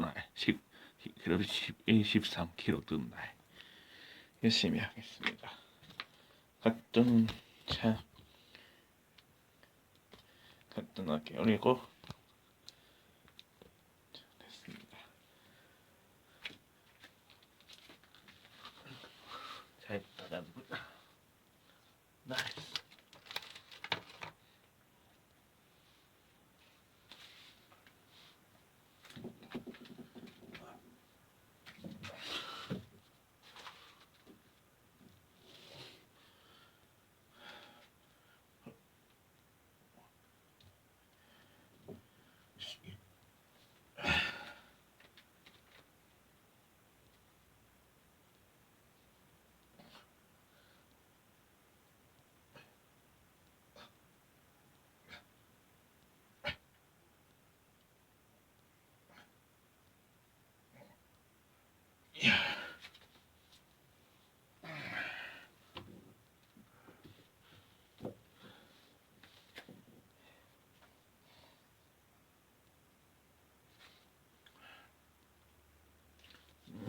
날 10, 그래도 11, 13kg 뜬 날. 열심히 하겠습니다. 갔던 차, 갔던 어깨 올리고 자, 됐습니다. 잘 따라보자. 나이스.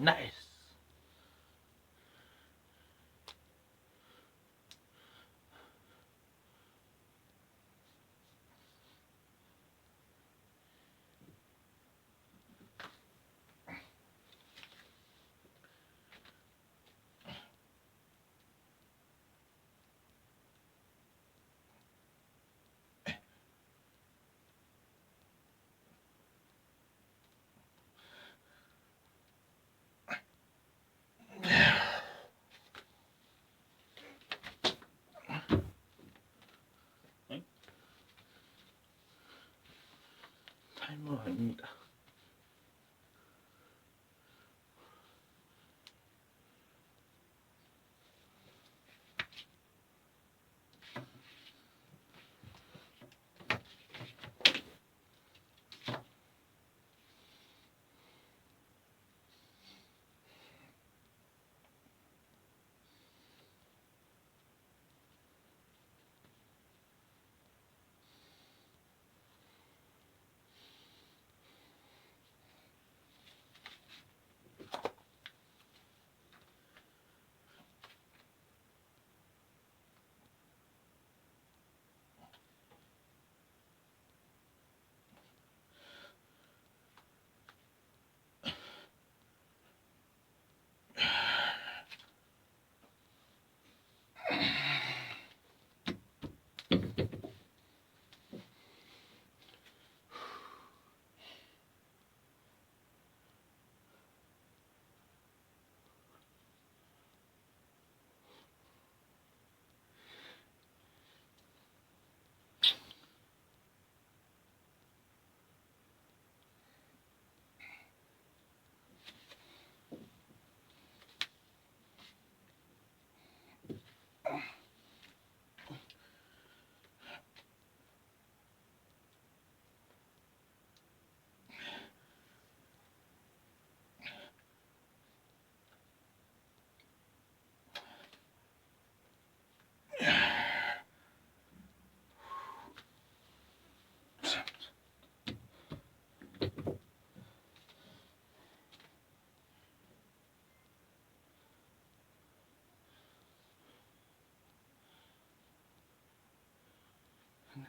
나 이스. 타이머 아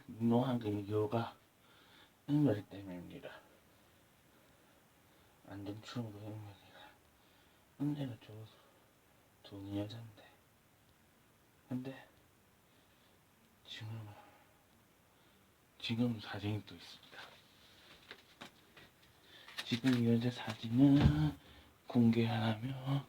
노한 그 이유가 흑멸 때문입니다. 완전 충분 흑멸이라. 언제나 좋은 좋은 여잔데. 근데 지금 지금 사진이 또 있습니다. 지금 이 여자 사진은 공개하라며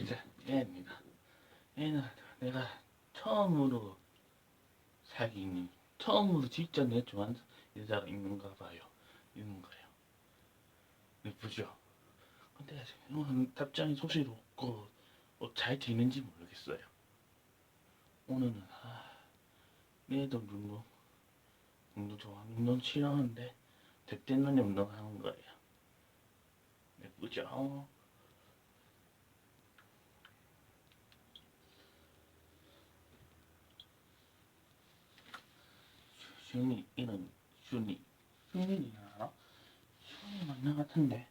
이제 얘입니다. 얘는 내가 처음으로 사귄 처음으로 진짜 내 좋아하는 여자가 있는가 봐요. 있는 거예요. 예쁘죠? 근데 오늘 답장이 소식 없고 어, 잘 되는지 모르겠어요. 오늘은 아, 얘도 운동 운동 좋아 운동 싫어하는데 대때는 운동하는 거예요. 예쁘죠? 슈니 이름 슈니 슈니 알아? 슈니 맞는 것 같은데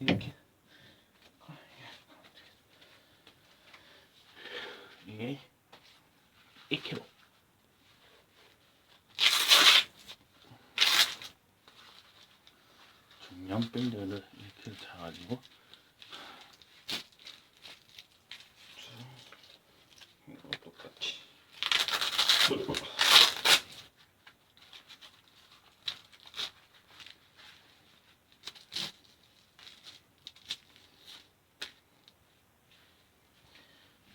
이렇게 이게 1kg 밴드를 이렇게 잡아가지고 이거 똑같이.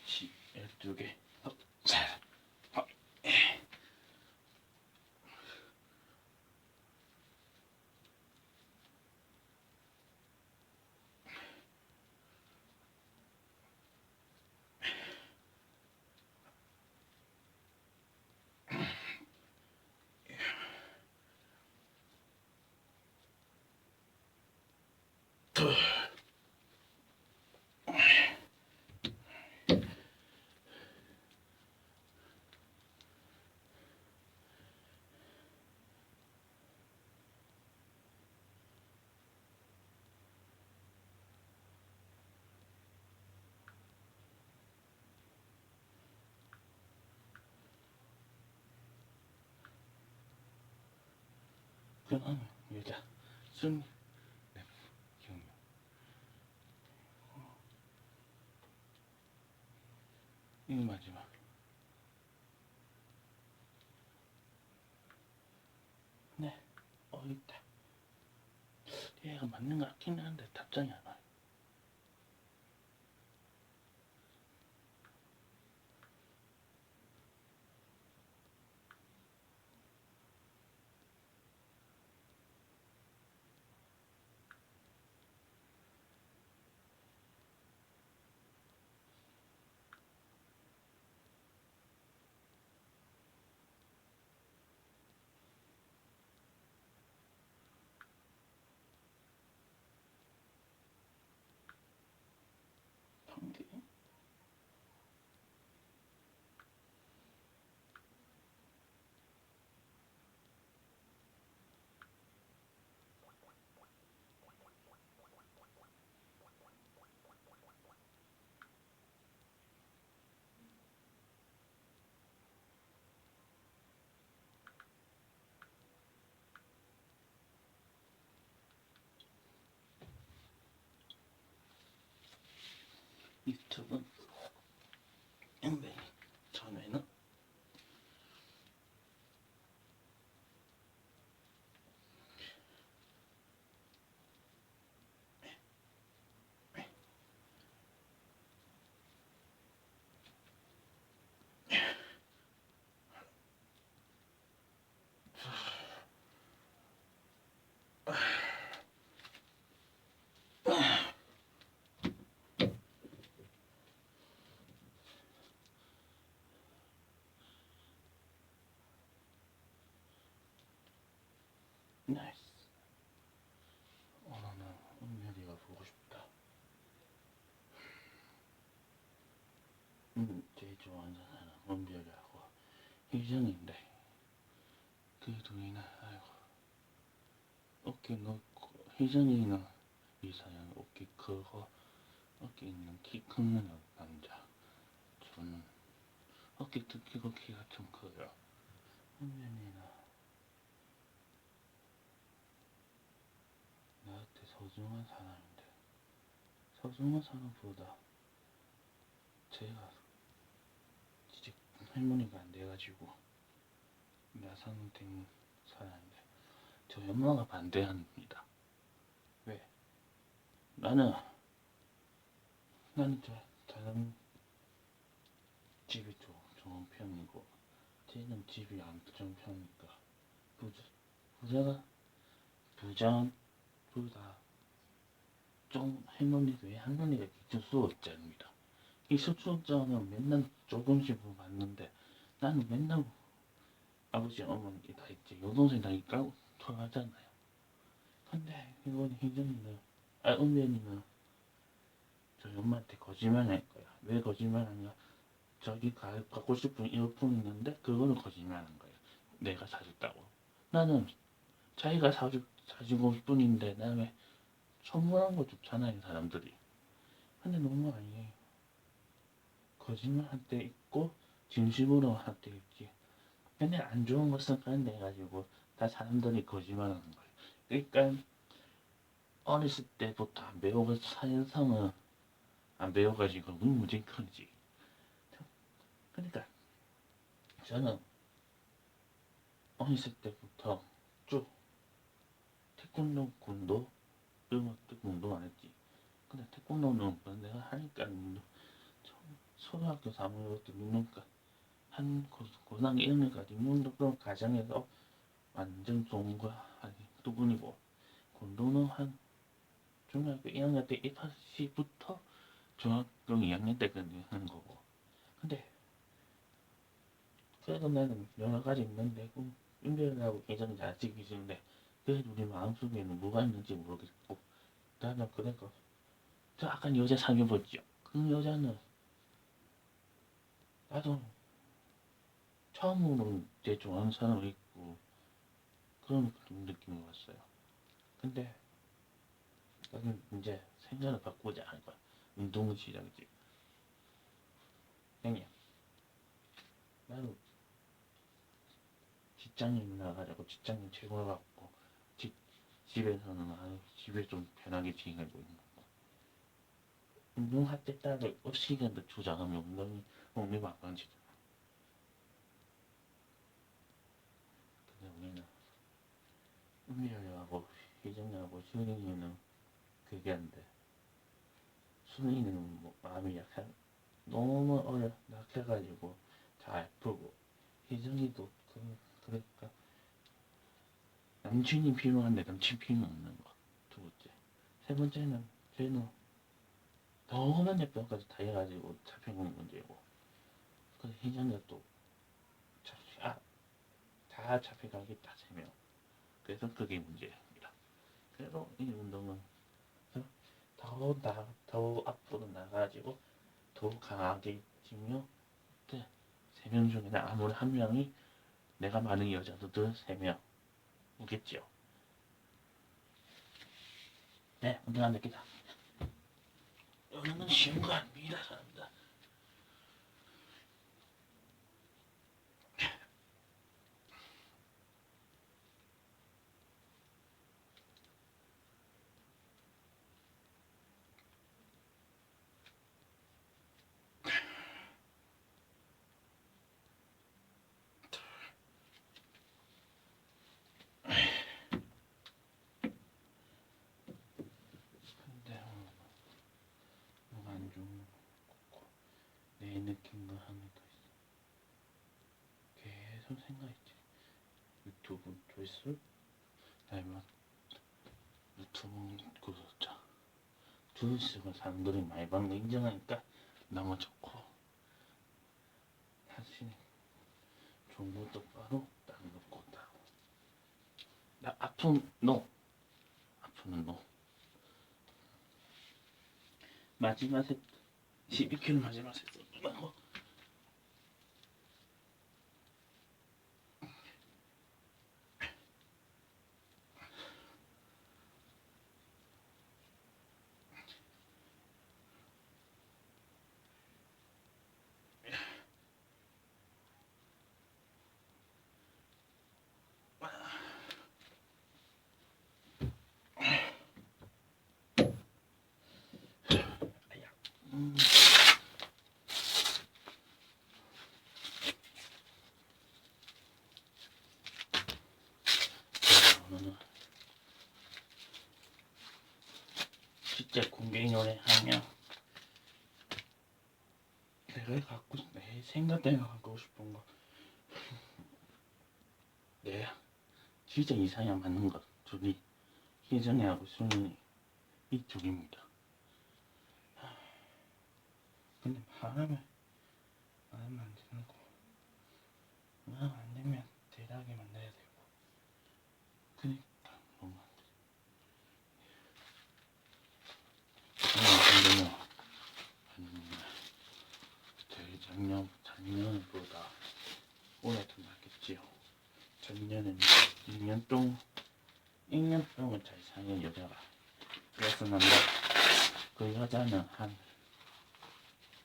시 12개 어, 자, 어, 에. 그럼 여자. 순 네, 기억나 이 마지막. 네, 어 있다. 얘가 맞는 것 같긴 한데 답장이 안 와 유튜 나이스 오늘은 은별이가 보고 싶다. 음, 제일 좋아하는 사람 은별이하고. 희정인데. 그 둘이는 아이고. 어깨 넓고 희정이는 이사연 어깨 크고 어깨 있는 키 큰 남자. 저는 어깨 뜯기고 키가 좀 커요. 은별이는 나한테 소중한 사람인데 소중한 사람보다 제가 진짜 할머니가 안 돼가지고 야산된 사람인데 저희 엄마가 반대합니다. 왜? 나는 나는 저 다른 집이 좀 좋은 편이고 쟤는 집이 안 좋은 편이니까 부자 부자가 부자보다 좀 할머니 외 할머니가 기준 수업자입니다. 이 수출자는 맨날 조금씩 받는데 나는 맨날 아버지 어머니 다 있지 여동생 다 있고 돌아가잖아요. 근데 이건 희정이는 아 은변이는 저희 엄마한테 거짓말할 거야. 왜 거짓말하냐? 저기 가, 갖고 싶은 이어폰 있는데 그거는 거짓말한 거야. 내가 사줬다고. 나는 자기가 사주 사주고 뿐인데 나왜 선물한 거 좋잖아요 사람들이. 근데 너무 아니에요. 거짓말 할 때 있고 진심으로 할 때 있지. 근데 안 좋은 것은 그런데 가지고 다 사람들이 거짓말 하는 거예요. 그러니까 어렸을 때부터 안 배우고 사회성은 안 배워가지고 무지 큰지. 그러니까 저는 어렸을 때부터 쭉 태권도 군도 것도 운동 안 했지. 근데 태권도는 뭐 내가 하니까 운동 처음 초등학교 3학년 때 운동가 한 고- 고등학교 1년까지 운동 그런 가정에서 완전 좋은 거 아니 뚜분이고 군도는 한 중학교 1학년 때 입학시부터 중학교 2학년 때까지 하는 거고. 근데 그래도 나는 여러 가지 있는데 그 윤별하고 예전에 아직 있는데 그래도 우리 마음속에는 뭐가 있는지 모르겠고 나는 그러니까 저 아까 여자 사귀어봤죠. 그 여자는 나도 처음으로 제 좋아하는 사람이 있고 그런 느낌이 왔어요. 근데 나는 이제 생각을 바꾸자 할 거야. 운동은 시작이지. 형님 나도 직장인 나가자고 직장인 최고를 갖고 집, 집에서는 아유 집에 좀 편하게 지내고 있는 거 운동할 때 따로 시간도 조작하면 운동이 몸이 막방지잖아 근데 우리는 은미하고 희정하고 수린이는 그게 안돼. 수린이는 뭐 마음이 약한 너무 어려 약해가지고 잘 아프고 희정이도 그, 그러니까 남친이 필요한데 남친 필요 없는 거. 두 번째. 세 번째는 쟤는 너무 예뻐까지 다 해가지고 잡혀온 문제고. 그래서 희정이가 또 잡히, 아, 다 잡혀가겠다 세명. 그래서 그게 문제입니다. 그래서 이 운동은 더, 나, 더 앞으로 나가가지고 더 강하게 지며 세명 중에 아무리 한 명이 내가 많은 여자들들 세명 오겠지요. 네, 운동 안 됐겠다. 여기는 쉬운 거 아닙니다, 사람들. 근데 뭐가 안 좋은 거 같고 내 느낀 거 하나 더 있어. 계속 생각했지. 유튜브 조회수? 아니면 유튜브 구독자 조회수가 사람들이 많이 받는 거 인정하니까 너무 좋고 사실 정보 똑바로 딱 놓고 따고 나 아픔 노 아픔은 노 마지막에 12km 마지막에 썼 Well, 생각대로 갖고 싶은 거. 내 진짜 이상형 맞는 것 둘이 희정이하고 수민이 이쪽입니다. 근데 바람을 마음에 안 드는 거. 마음 안 되면 대략에 만나야 되고. 그니까 너무 안 돼. 마음에 안 되면 음, 재작년 작년보다 올해 더 낫겠지요. 작년에는 2년 동안 1년 동안 잘 사는 여자가 있었는데 그 여자는 한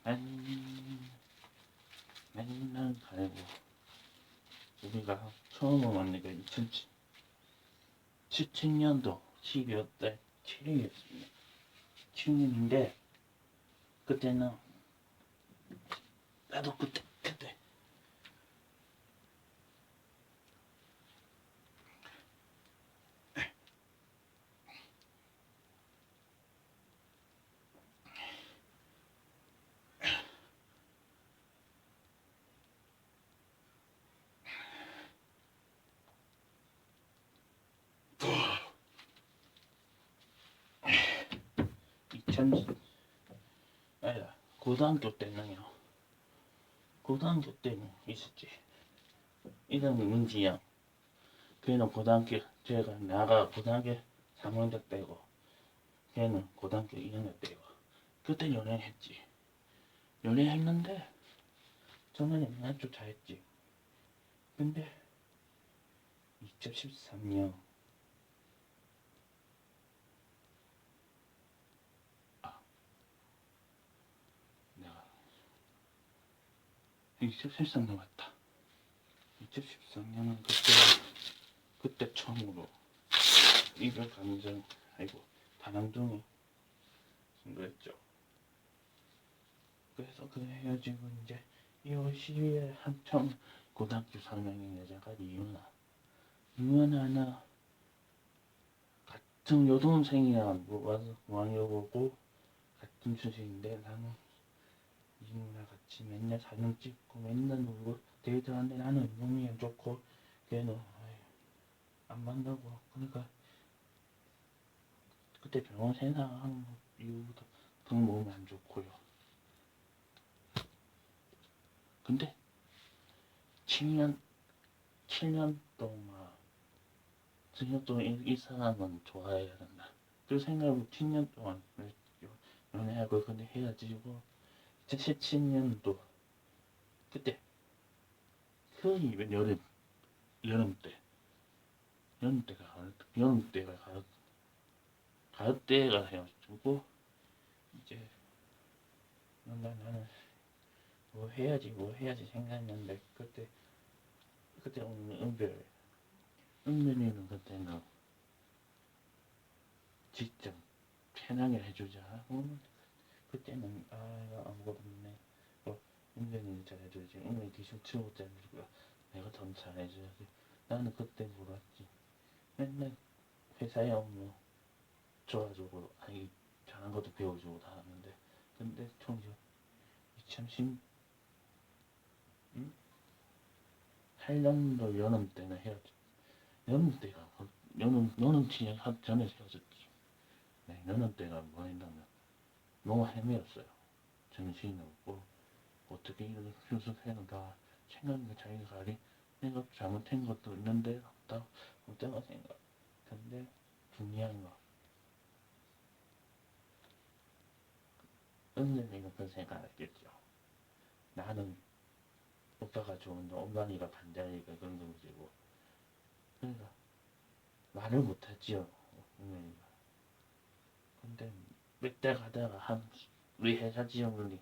맨, 맨날 가고 우리가 처음 만난 게 2017년도 12월 달 7일이었습니다. 7일인데 그때는 나도 그때 아니다 고등학교 때는요. 고등학교 때는 있었지. 이름이 문지영. 걔는 고등학교 제가 나가 고등학교 3학년 때고 걔는 고등학교 2학년 때고. 그때 연애했지. 연애했는데 저는 아주 잘했지. 근데 2013년 2013년 맞다. 2013년은 그때 그때 처음으로 이별 감정 아이고 다남둥이 신고했죠. 그래서 그 헤어지고 이제 2월 12일 한참 고등학교 3학년 여자가 이윤아 이윤아는 같은 여동생이랑 와서 왕여보고 같은 출신인데 나는 이누나 같이 맨날 사진 찍고 맨날 놀고 데이트 하는데 나는 몸이 안 좋고 걔는 안 만나고 그러니까 그때 병원 생활한 이후부터 더 몸이 안 좋고요. 근데 7년 7년 동안 7년 동안 이, 이 사람은 좋아해야 된다. 그 생각으로 7년 동안 연애하고 근데 헤어지고 2017년도 그때 그 여름 여름 때 여름 때가 여름 때가 가을 때가 헤어지고 이제 나 나는 뭐 해야지 뭐 해야지 생각했는데 그때 그때 은- 은별 은별이는 그때는 진짜 편하게 해주자 하고 그때는 아 이거 아무것도 없네. 뭐 은별이는 잘해줘야지. 은별이 대신 치고 잘해주고 내가 더 잘해줘야지. 나는 그때 몰랐지. 맨날 회사에 뭐 좋아주고 아니 잘한 것도 배워주고 다 하는데. 근데 총2010 응? 8년도 여름 때는 헤어졌 여름 때가 뭐- 여름 여름 한 전에 헤어졌지. 네, 여름 때가 뭐였냐면 너무 헤매였어요. 정신이 없고 어떻게 이런 다 생각이 자기가 가리 내가 잘못한 것도 있는데 없다. 없다고 생각 근데 중요한 거 은근히는 그 생각했겠죠. 나는 오빠가 좋은데 엄마니까 반대하니까 그런 거지고 그러니까 말을 못하지요 은근히가 달 가다가 한 우리 회사 지원분이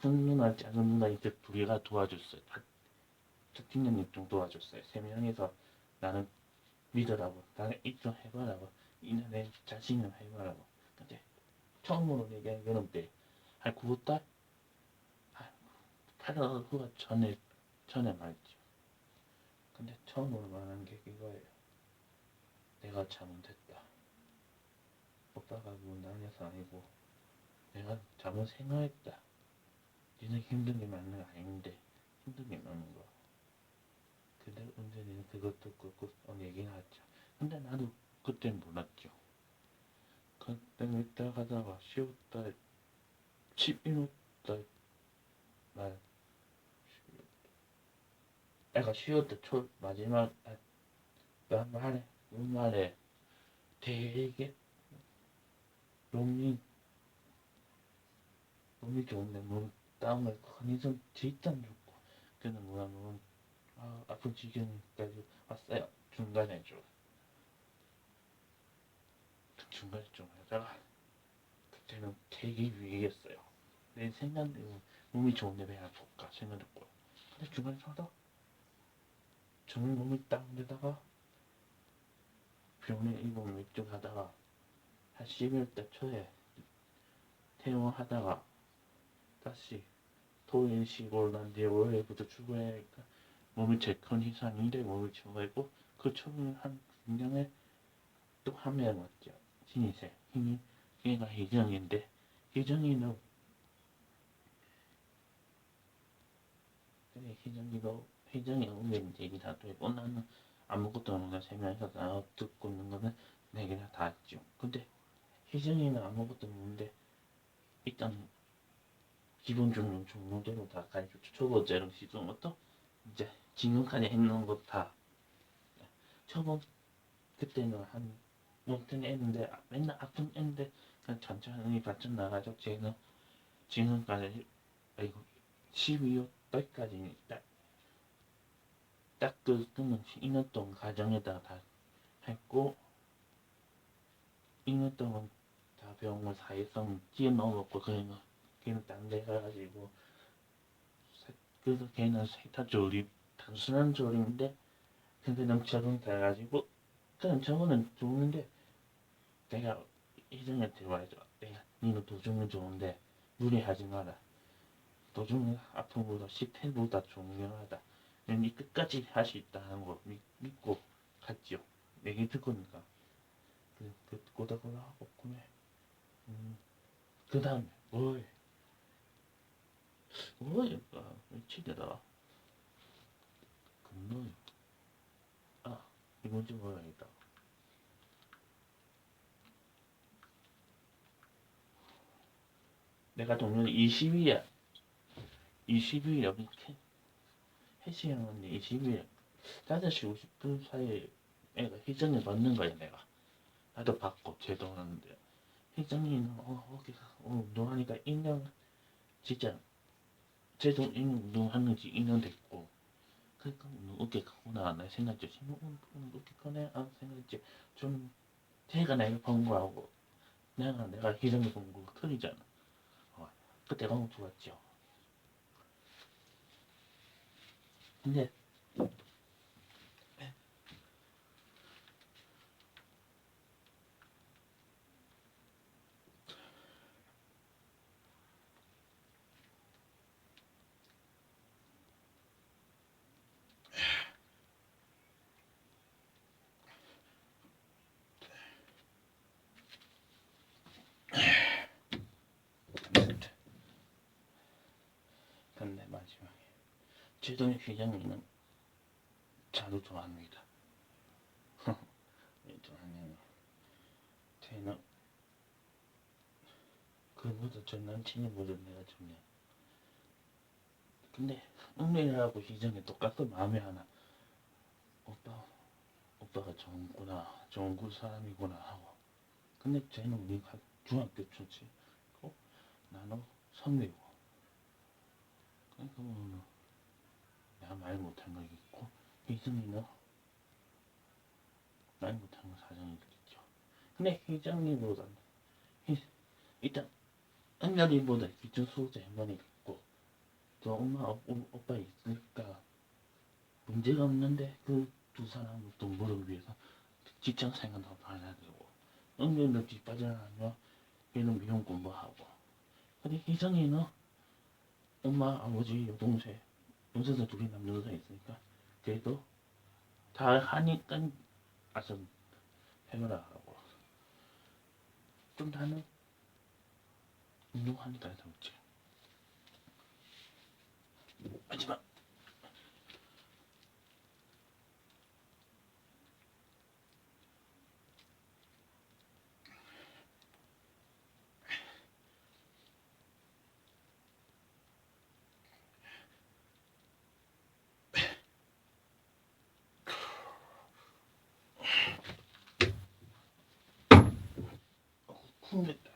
큰 누나 작은 누나 이렇게 둘이가 도와줬어요. 다 특징님 좀 도와줬어요. 세 명이서 나는 믿으라고 나는 이좀 해봐라고 이는 내 자신을 해봐라고. 근데 처음으로 얘기한 여름 때한 9달? 한 8월 후가 전에 전에 말이죠. 근데 처음으로 말한 게 이거예요. 내가 잘못했다 오빠가 뭐 나가서 아니고 내가 잘못 생각했다. 니는 힘든 게 맞는 거 아닌데 힘든 게 맞는 거야. 근데 언제는 그것도 그렇고 어, 얘기는 하죠. 근데 나도 그땐 몰랐죠. 그때 있다 가다가 쉬었다 11월 달날 내가 쉬었다 초 마지막 날 말에 말에 되게 몸이 몸이 좋은데 몸 땀을 컨디션 진짜 안 좋고 그는 뭐냐면 아, 아픈 지경까지 왔어요. 중간에 좀. 중간에 좀 하다가 그때는 되게 위기였어요. 내 생각대로 몸이 좋은데 왜 아플까 생각했고 근데 중간에 하다 정말 몸이 다운되다가 병원에 입원 몇주 하다가 한 11월 초에 퇴원하다가 다시 토요일 쉬고 난 뒤에 월요일부터 출근하니까 몸이 제 컨디션인데 몸이 좋아했고 그 처음에 한 분명에 또 한 명 왔죠. 신이세 힘이 얘가 희정인데 희정이는 그래 희정이도 희정이 오면 얘기 다 되고 나는 아무것도 없는 세 명이서 나 듣고 있는 거는 내게 다 했죠. 근데 희정이는 아무것도 없는데 일단 기본적으로 종류대로 다 가르쳐줘 초보자랑 시중부터 이제 지금까지 했는 거다. 초보 그때는 한 못된 애인데 아, 맨날 아픈 애인데 그냥 천천히 발전 나가죠. 쟤는 지금까지 아이고 12월 때까지 딱딱그 끊은 2년 동안 가정에다가 다 했고 2년 동안 다 병원 사회성 뛰어넘었고 그냥 걔는 딴데 가가지고 세- 그래서 걔는 세타 조립 단순한 조립인데 근데 너무 적응 돼가지고 그냥 저거는 좋은데 내가 희정이한테 말해줘 내가 니는 도중은 좋은데 무리하지 마라. 도중은 아픔보다 식태보다 중요하다. 니 끝까지 할 수 있다는 거 믿, 믿고 갔지요. 얘기 듣고니까 그, 그 꼬다꼬다 하고 그네 음, 그 다음에 뭘 뭐일까 며칠이더라? 금요일 아 이번 주 뭐야겠다. 내가 동년 20일이야. 20일 여기 캐 해시형은 20일 5시 50분 사이에 애가 희정을 받는 거야 내가. 나도 받고 제도 하는데 희정이는 어 거기가 어, 운동하니까 1년 진짜 제도 운동하는 지. 2년 됐고. 그러니까 어깨 가구나 내 생각했지. 어깨 꺼내 아 생각했지. 좀 제가 내가 본 거하고 내가 내가 희정이 본거 틀리잖아. 어, 그때 너무 좋았죠. 근데 마지막에 제동 회장님은 저도 좋아합니다. 쟤는 그보다 전 남친이보다 내가 좋네. 근데 은밀하고 희정이 똑같은 마음이 하나. 오빠, 오빠가 좋은구나, 좋은 그 사람이구나 하고. 근데 쟤는 우리 가- 중학교 고 나는 선배고. 그러니까 뭐 내가 말 못한 거 있고 희정이는 말 못한 거 사정이 있겠죠. 근데 희정이보다 일단 은별이보다 기준 수호자 한 번이 있고 또 엄마 오, 오- 오빠 있으니까 문제가 없는데 그 두 사람 동물을 위해서 직장 생활도 봐야 되고 은별도 뒷빠져나가면 걔는 미용 공부하고 근데 희정이는 엄마, 아버지, 여동생, 동생들 둘이 남녀가 있으니까 그래도 다 하니까 아좀 해보라 하고 어떤 단어? 운동하는. 하지마. 어, 쿵 Hold it.